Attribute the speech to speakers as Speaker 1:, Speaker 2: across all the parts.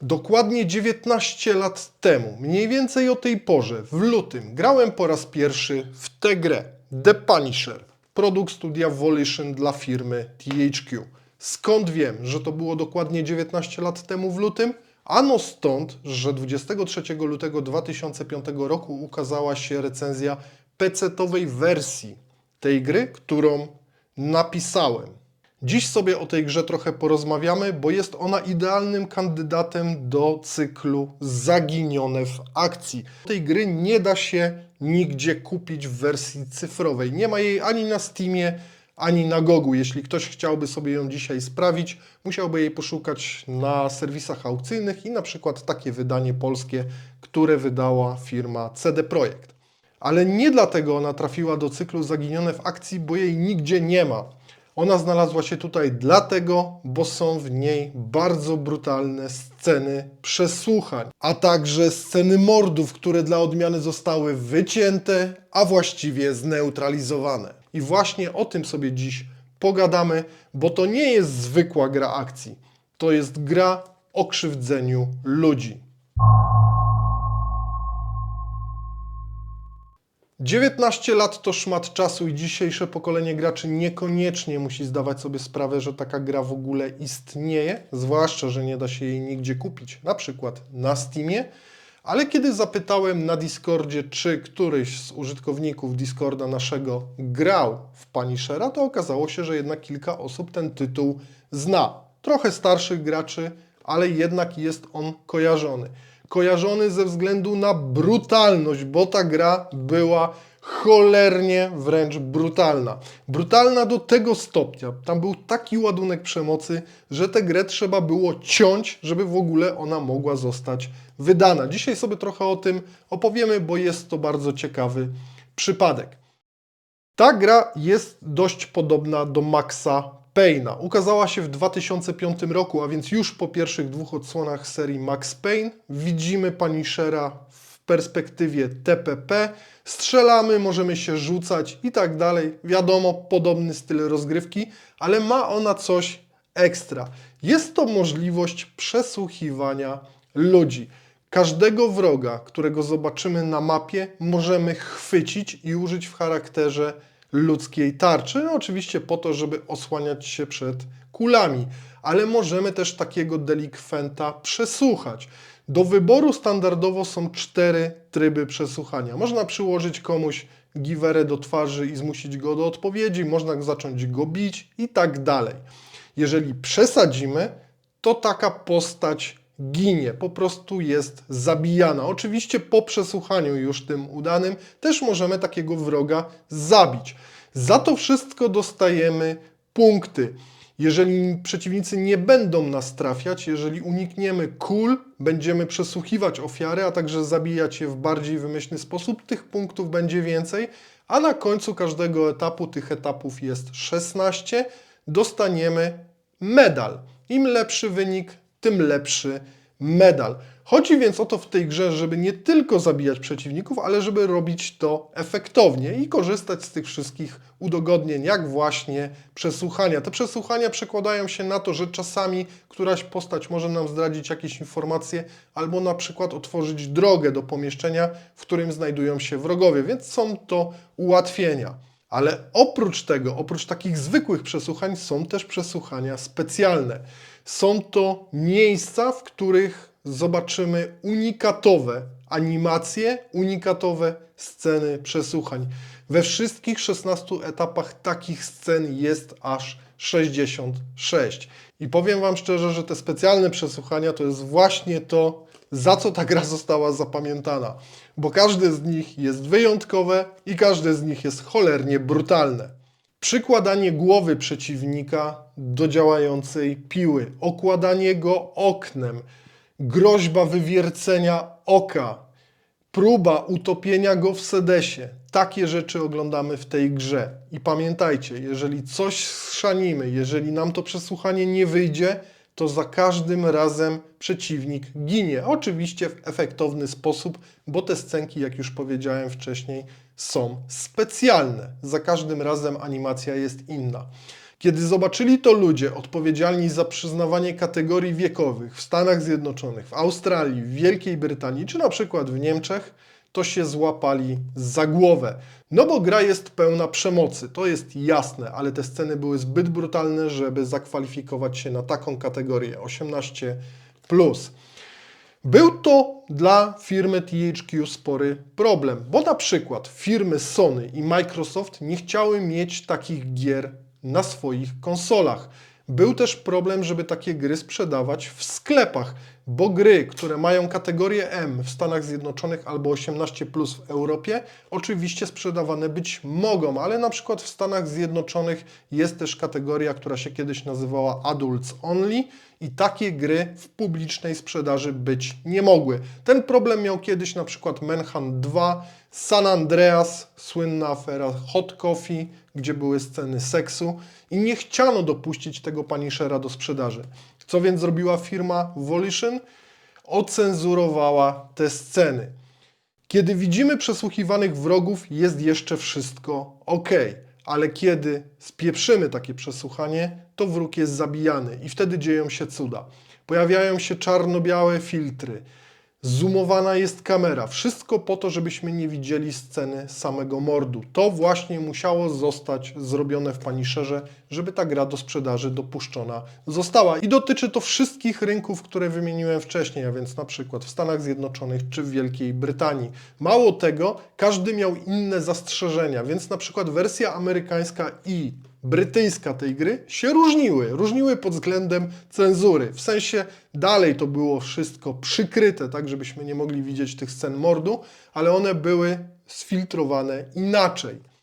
Speaker 1: Dokładnie 19 lat temu, mniej więcej o tej porze, w lutym, grałem po raz pierwszy w tę grę The Punisher, produkt studia Volition dla firmy THQ. Skąd wiem, że to było dokładnie 19 lat temu w lutym? Ano stąd, że 23 lutego 2005 roku ukazała się recenzja PC-towej wersji tej gry, którą napisałem. Dziś sobie o tej grze trochę porozmawiamy, bo jest ona idealnym kandydatem do cyklu Zaginione w akcji. Tej gry nie da się nigdzie kupić w wersji cyfrowej. Nie ma jej ani na Steamie, ani na Gogu. Jeśli ktoś chciałby sobie ją dzisiaj sprawić, musiałby jej poszukać na serwisach aukcyjnych i na przykład takie wydanie polskie, które wydała firma CD Projekt. Ale nie dlatego ona trafiła do cyklu Zaginione w akcji, bo jej nigdzie nie ma. Ona znalazła się tutaj dlatego, bo są w niej bardzo brutalne sceny przesłuchań, a także sceny mordów, które dla odmiany zostały wycięte, a właściwie zneutralizowane. I właśnie o tym sobie dziś pogadamy, bo to nie jest zwykła gra akcji. To jest gra o krzywdzeniu ludzi. 19 lat to szmat czasu i dzisiejsze pokolenie graczy niekoniecznie musi zdawać sobie sprawę, że taka gra w ogóle istnieje, zwłaszcza, że nie da się jej nigdzie kupić, na przykład na Steamie. Ale kiedy zapytałem na Discordzie, czy któryś z użytkowników Discorda naszego grał w Punishera, to okazało się, że jednak kilka osób ten tytuł zna. Trochę starszych graczy, ale jednak jest on kojarzony kojarzony ze względu na brutalność, bo ta gra była cholernie wręcz brutalna. Brutalna do tego stopnia, tam był taki ładunek przemocy, że tę grę trzeba było ciąć, żeby w ogóle ona mogła zostać wydana. Dzisiaj sobie trochę o tym opowiemy, bo jest to bardzo ciekawy przypadek. Ta gra jest dość podobna do Maxa Payna. Ukazała się w 2005 roku, a więc już po pierwszych dwóch odsłonach serii Max Payne widzimy Punishera w perspektywie TPP. Strzelamy, możemy się rzucać i tak dalej. Wiadomo, podobny styl rozgrywki, ale ma ona coś ekstra. Jest to możliwość przesłuchiwania ludzi. Każdego wroga, którego zobaczymy na mapie, możemy chwycić i użyć w charakterze ludzkiej tarczy. No, oczywiście po to, żeby osłaniać się przed kulami, ale możemy też takiego delikwenta przesłuchać. Do wyboru standardowo są cztery tryby przesłuchania. Można przyłożyć komuś giwerę do twarzy i zmusić go do odpowiedzi, można zacząć go bić i tak dalej. Jeżeli przesadzimy, to taka postać ginie, po prostu jest zabijana. Oczywiście po przesłuchaniu już tym udanym też możemy takiego wroga zabić. Za to wszystko dostajemy punkty. Jeżeli przeciwnicy nie będą nas trafiać, jeżeli unikniemy kul, będziemy przesłuchiwać ofiary, a także zabijać je w bardziej wymyślny sposób, tych punktów będzie więcej, a na końcu każdego etapu, tych etapów jest 16, dostaniemy medal. Im lepszy wynik, tym lepszy medal. Chodzi więc o to w tej grze, żeby nie tylko zabijać przeciwników, ale żeby robić to efektownie i korzystać z tych wszystkich udogodnień, jak właśnie przesłuchania. Te przesłuchania przekładają się na to, że czasami któraś postać może nam zdradzić jakieś informacje albo na przykład otworzyć drogę do pomieszczenia, w którym znajdują się wrogowie, więc są to ułatwienia. Ale oprócz tego, oprócz takich zwykłych przesłuchań, są też przesłuchania specjalne. Są to miejsca, w których zobaczymy unikatowe animacje, unikatowe sceny przesłuchań. We wszystkich 16 etapach takich scen jest aż 66. I powiem Wam szczerze, że te specjalne przesłuchania to jest właśnie to, za co ta gra została zapamiętana. Bo każde z nich jest wyjątkowe i każde z nich jest cholernie brutalne. Przykładanie głowy przeciwnika do działającej piły, okładanie go oknem, groźba wywiercenia oka, próba utopienia go w sedesie. Takie rzeczy oglądamy w tej grze. I pamiętajcie, jeżeli coś schrzanimy, jeżeli nam to przesłuchanie nie wyjdzie, to za każdym razem przeciwnik ginie. Oczywiście w efektowny sposób, bo te scenki, jak już powiedziałem wcześniej, są specjalne. Za każdym razem animacja jest inna. Kiedy zobaczyli to ludzie odpowiedzialni za przyznawanie kategorii wiekowych w Stanach Zjednoczonych, w Australii, w Wielkiej Brytanii czy na przykład w Niemczech, to się złapali za głowę. No bo gra jest pełna przemocy, to jest jasne, ale te sceny były zbyt brutalne, żeby zakwalifikować się na taką kategorię 18. Był to dla firmy THQ spory problem, bo na przykład firmy Sony i Microsoft nie chciały mieć takich gier na swoich konsolach. Był też problem, żeby takie gry sprzedawać w sklepach, bo gry, które mają kategorię M w Stanach Zjednoczonych albo 18 w Europie, oczywiście sprzedawane być mogą, ale na przykład w Stanach Zjednoczonych jest też kategoria, która się kiedyś nazywała Adults Only i takie gry w publicznej sprzedaży być nie mogły. Ten problem miał kiedyś na przykład Manhunt 2, San Andreas, słynna afera Hot Coffee, gdzie były sceny seksu i nie chciano dopuścić tego Punishera do sprzedaży. Co więc zrobiła firma Volition? Ocenzurowała te sceny. Kiedy widzimy przesłuchiwanych wrogów, jest jeszcze wszystko ok, ale kiedy spieprzymy takie przesłuchanie, to wróg jest zabijany i wtedy dzieją się cuda. Pojawiają się czarno-białe filtry, zoomowana jest kamera. Wszystko po to, żebyśmy nie widzieli sceny samego mordu. To właśnie musiało zostać zrobione w Punisherze, żeby ta gra do sprzedaży dopuszczona została. I dotyczy to wszystkich rynków, które wymieniłem wcześniej, a więc na przykład w Stanach Zjednoczonych czy w Wielkiej Brytanii. Mało tego, każdy miał inne zastrzeżenia, więc na przykład wersja amerykańska i brytyjska tej gry się różniły. Różniły pod względem cenzury. W sensie dalej to było wszystko przykryte, tak żebyśmy nie mogli widzieć tych scen mordu, ale one były sfiltrowane inaczej.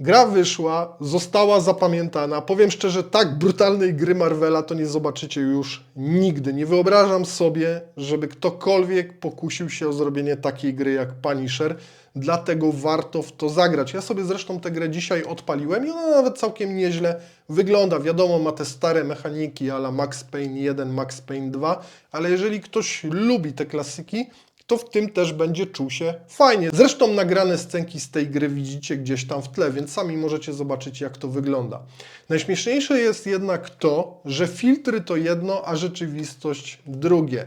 Speaker 1: Gra wyszła, została zapamiętana. Powiem szczerze, tak brutalnej gry Marvela to nie zobaczycie już nigdy. Nie wyobrażam sobie, żeby ktokolwiek pokusił się o zrobienie takiej gry jak Punisher. Dlatego warto w to zagrać. Ja sobie zresztą tę grę dzisiaj odpaliłem i ona nawet całkiem nieźle wygląda. Wiadomo, ma te stare mechaniki ala Max Payne 1, Max Payne 2, ale jeżeli ktoś lubi te klasyki, to w tym też będzie czuł się fajnie. Zresztą nagrane scenki z tej gry widzicie gdzieś tam w tle, więc sami możecie zobaczyć, jak to wygląda. Najśmieszniejsze jest jednak to, że filtry to jedno, a rzeczywistość drugie.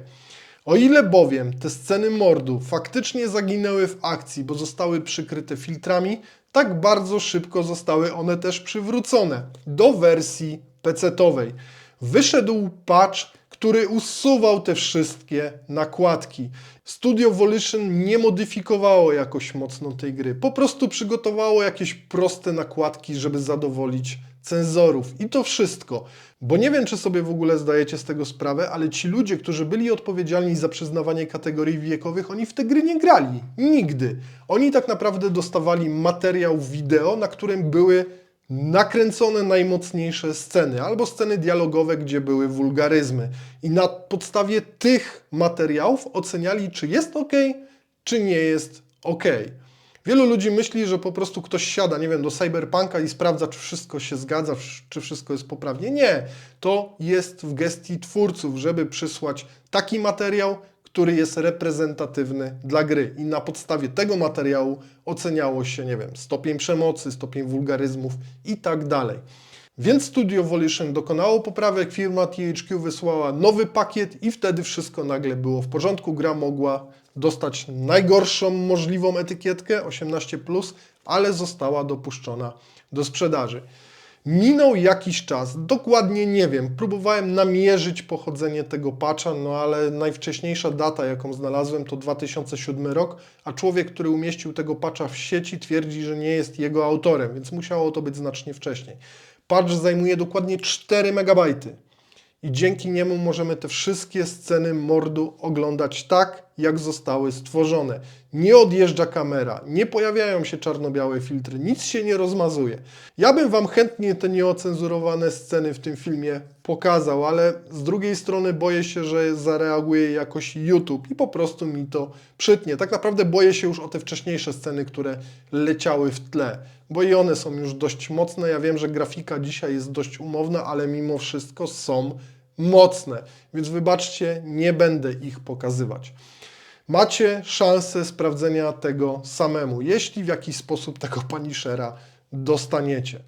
Speaker 1: O ile bowiem te sceny mordu faktycznie zaginęły w akcji, bo zostały przykryte filtrami, tak bardzo szybko zostały one też przywrócone do wersji PC-towej. Wyszedł patch, który usuwał te wszystkie nakładki. Studio Volition nie modyfikowało jakoś mocno tej gry. Po prostu przygotowało jakieś proste nakładki, żeby zadowolić cenzorów. I to wszystko. Bo nie wiem, czy sobie w ogóle zdajecie z tego sprawę, ale ci ludzie, którzy byli odpowiedzialni za przyznawanie kategorii wiekowych, oni w te gry nie grali. Nigdy. Oni tak naprawdę dostawali materiał wideo, na którym były nakręcone najmocniejsze sceny, albo sceny dialogowe, gdzie były wulgaryzmy. I na podstawie tych materiałów oceniali, czy jest ok, czy nie jest ok. Wielu ludzi myśli, że po prostu ktoś siada, nie wiem, do cyberpunka i sprawdza, czy wszystko się zgadza, czy wszystko jest poprawnie. Nie. To jest w gestii twórców, żeby przysłać taki materiał, który jest reprezentatywny dla gry. I na podstawie tego materiału oceniało się, nie wiem, stopień przemocy, stopień wulgaryzmów i tak dalej. Więc Studio Volition dokonało poprawek, firma THQ wysłała nowy pakiet i wtedy wszystko nagle było w porządku. Gra mogła dostać najgorszą możliwą etykietkę 18, ale została dopuszczona do sprzedaży. Minął jakiś czas, dokładnie nie wiem. Próbowałem namierzyć pochodzenie tego patcha, no ale najwcześniejsza data, jaką znalazłem, to 2007 rok, a człowiek, który umieścił tego patcha w sieci, twierdzi, że nie jest jego autorem, więc musiało to być znacznie wcześniej. Patch zajmuje dokładnie 4 MB i dzięki niemu możemy te wszystkie sceny mordu oglądać tak, jak zostały stworzone. Nie odjeżdża kamera, nie pojawiają się czarno-białe filtry, nic się nie rozmazuje. Ja bym Wam chętnie te nieocenzurowane sceny w tym filmie pokazał, ale z drugiej strony boję się, że zareaguje jakoś YouTube i po prostu mi to przytnie. Tak naprawdę boję się już o te wcześniejsze sceny, które leciały w tle, bo i one są już dość mocne. Ja wiem, że grafika dzisiaj jest dość umowna, ale mimo wszystko są mocne, więc wybaczcie, nie będę ich pokazywać. Macie szansę sprawdzenia tego samemu, jeśli w jakiś sposób tego Punishera dostaniecie.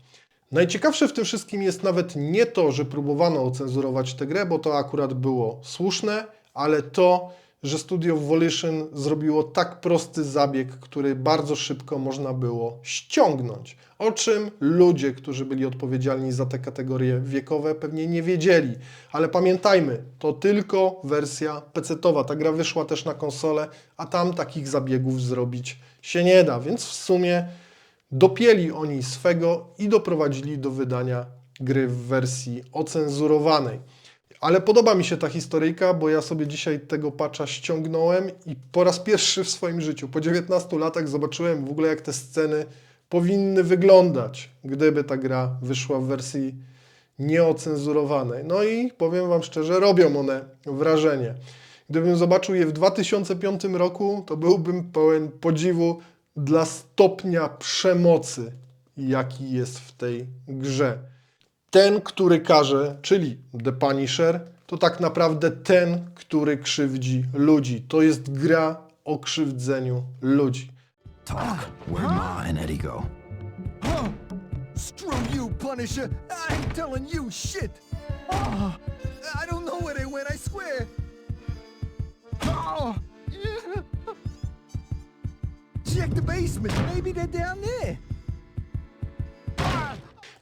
Speaker 1: Najciekawsze w tym wszystkim jest nawet nie to, że próbowano ocenzurować tę grę, bo to akurat było słuszne, ale to, że Studio Volition zrobiło tak prosty zabieg, który bardzo szybko można było ściągnąć. O czym ludzie, którzy byli odpowiedzialni za te kategorie wiekowe, pewnie nie wiedzieli. Ale pamiętajmy, to tylko wersja PC-towa. Ta gra wyszła też na konsolę, a tam takich zabiegów zrobić się nie da. Więc w sumie dopięli oni swego i doprowadzili do wydania gry w wersji ocenzurowanej. Ale podoba mi się ta historyjka, bo ja sobie dzisiaj tego patcha ściągnąłem i po raz pierwszy w swoim życiu, po 19 latach zobaczyłem w ogóle jak te sceny powinny wyglądać, gdyby ta gra wyszła w wersji nieocenzurowanej. No i powiem Wam szczerze, robią one wrażenie. Gdybym zobaczył je w 2005 roku, to byłbym pełen podziwu dla stopnia przemocy, jaki jest w tej grze. Ten, który każe, czyli The Punisher, to tak naprawdę ten, który krzywdzi ludzi. To jest gra o krzywdzeniu ludzi.
Speaker 2: Talk. Where'd Ma and Eddie go?
Speaker 3: Huh? Screw you, Punisher! I ain't telling you shit! Oh, I don't know where they went, I swear! Oh, yeah. Check the basement, maybe they're down there!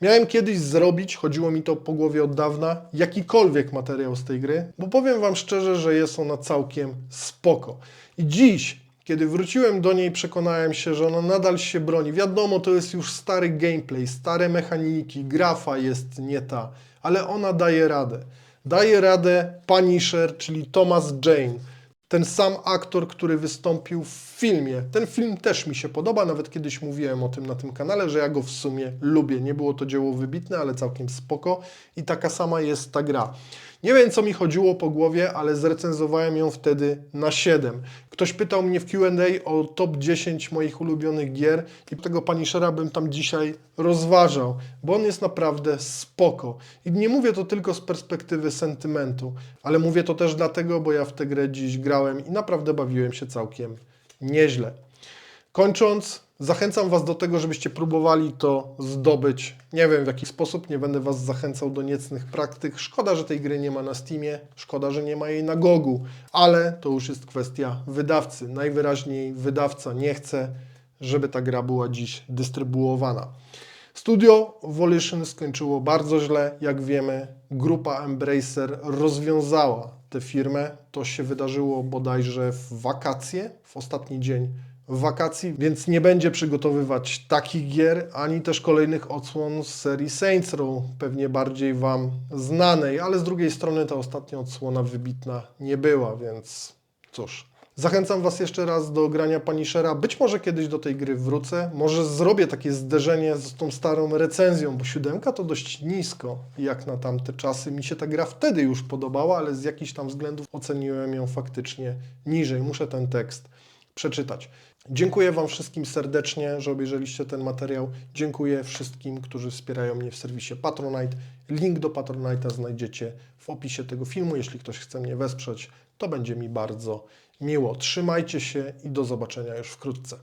Speaker 1: Miałem kiedyś zrobić, chodziło mi to po głowie od dawna, jakikolwiek materiał z tej gry, bo powiem Wam szczerze, że jest ona całkiem spoko. I dziś, kiedy wróciłem do niej, przekonałem się, że ona nadal się broni. Wiadomo, to jest już stary gameplay, stare mechaniki, grafa jest nie ta, ale ona daje radę. Daje radę Punisher, czyli Thomas Jane. Ten sam aktor, który wystąpił w filmie. Ten film też mi się podoba, nawet kiedyś mówiłem o tym na tym kanale, że ja go w sumie lubię. Nie było to dzieło wybitne, ale całkiem spoko i taka sama jest ta gra. Nie wiem, co mi chodziło po głowie, ale zrecenzowałem ją wtedy na 7. Ktoś pytał mnie w Q&A o top 10 moich ulubionych gier i tego Punishera bym tam dzisiaj rozważał, bo on jest naprawdę spoko. I nie mówię to tylko z perspektywy sentymentu, ale mówię to też dlatego, bo ja w tę grę dziś grałem i naprawdę bawiłem się całkiem nieźle. Kończąc, zachęcam Was do tego, żebyście próbowali to zdobyć. Nie wiem w jaki sposób, nie będę Was zachęcał do niecnych praktyk. Szkoda, że tej gry nie ma na Steamie, szkoda, że nie ma jej na Gogu, ale to już jest kwestia wydawcy. Najwyraźniej wydawca nie chce, żeby ta gra była dziś dystrybuowana. Studio Volition skończyło bardzo źle. Jak wiemy, grupa Embracer rozwiązała tę firmę. To się wydarzyło bodajże w wakacje, w ostatni dzień wakacji, więc nie będzie przygotowywać takich gier, ani też kolejnych odsłon z serii Saints Row, pewnie bardziej Wam znanej, ale z drugiej strony ta ostatnia odsłona wybitna nie była, więc cóż. Zachęcam Was jeszcze raz do grania Punishera. Być może kiedyś do tej gry wrócę. Może zrobię takie zderzenie z tą starą recenzją, bo siódemka to dość nisko jak na tamte czasy. Mi się ta gra wtedy już podobała, ale z jakichś tam względów oceniłem ją faktycznie niżej. Muszę ten tekst przeczytać. Dziękuję Wam wszystkim serdecznie, że obejrzeliście ten materiał. Dziękuję wszystkim, którzy wspierają mnie w serwisie Patronite. Link do Patronite'a znajdziecie w opisie tego filmu. Jeśli ktoś chce mnie wesprzeć, to będzie mi bardzo miło. Trzymajcie się i do zobaczenia już wkrótce.